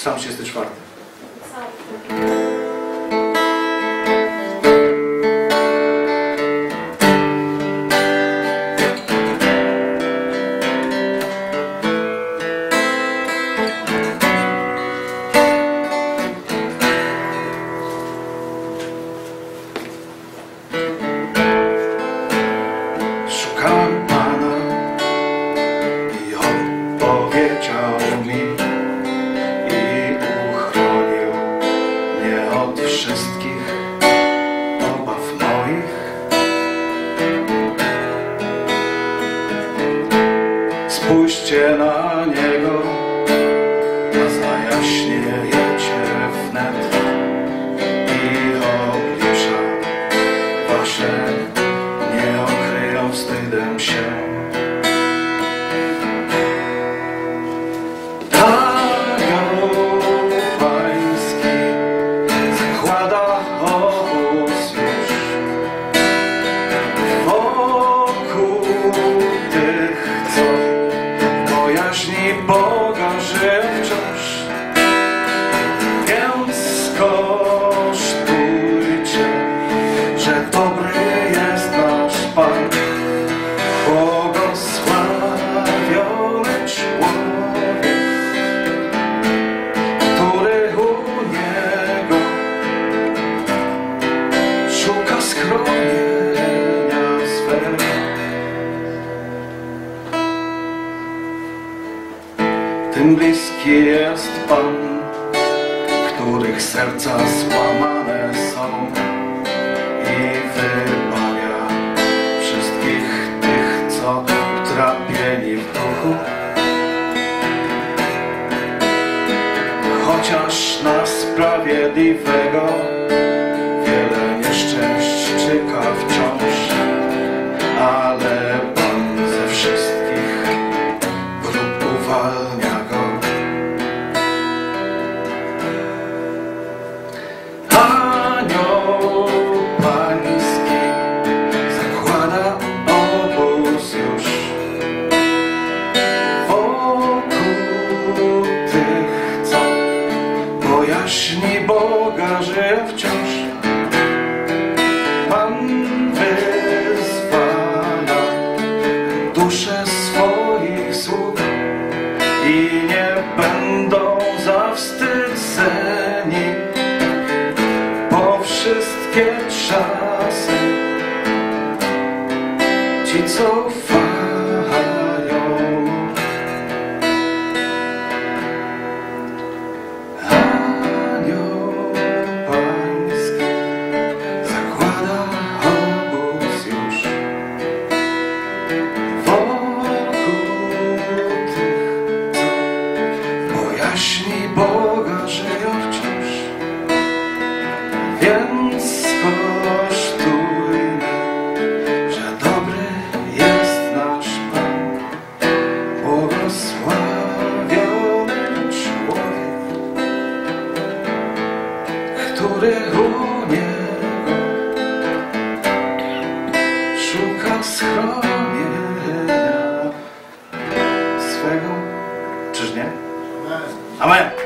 Psalm 34. Szukałem od wszystkich obaw moich. Spójrzcie na Niego, a zajaśniejecie wnet i oblicza wasze nie okryją wstydem się. Tym bliski jest Pan, których serca złamane są i wybawia wszystkich tych, co utrapieni w duchu. Chociaż na sprawiedliwego bojaźni Boga żyje wciąż. Pan wyzwala dusze swoich sług i nie będą zawstydzeni po wszystkie czasy ci co ufają Boga żyją wciąż, więc kosztujmy, że dobry jest nasz Pan, błogosławiony człowiek, który u Niego szuka schronienia swego, czyż nie? Amen.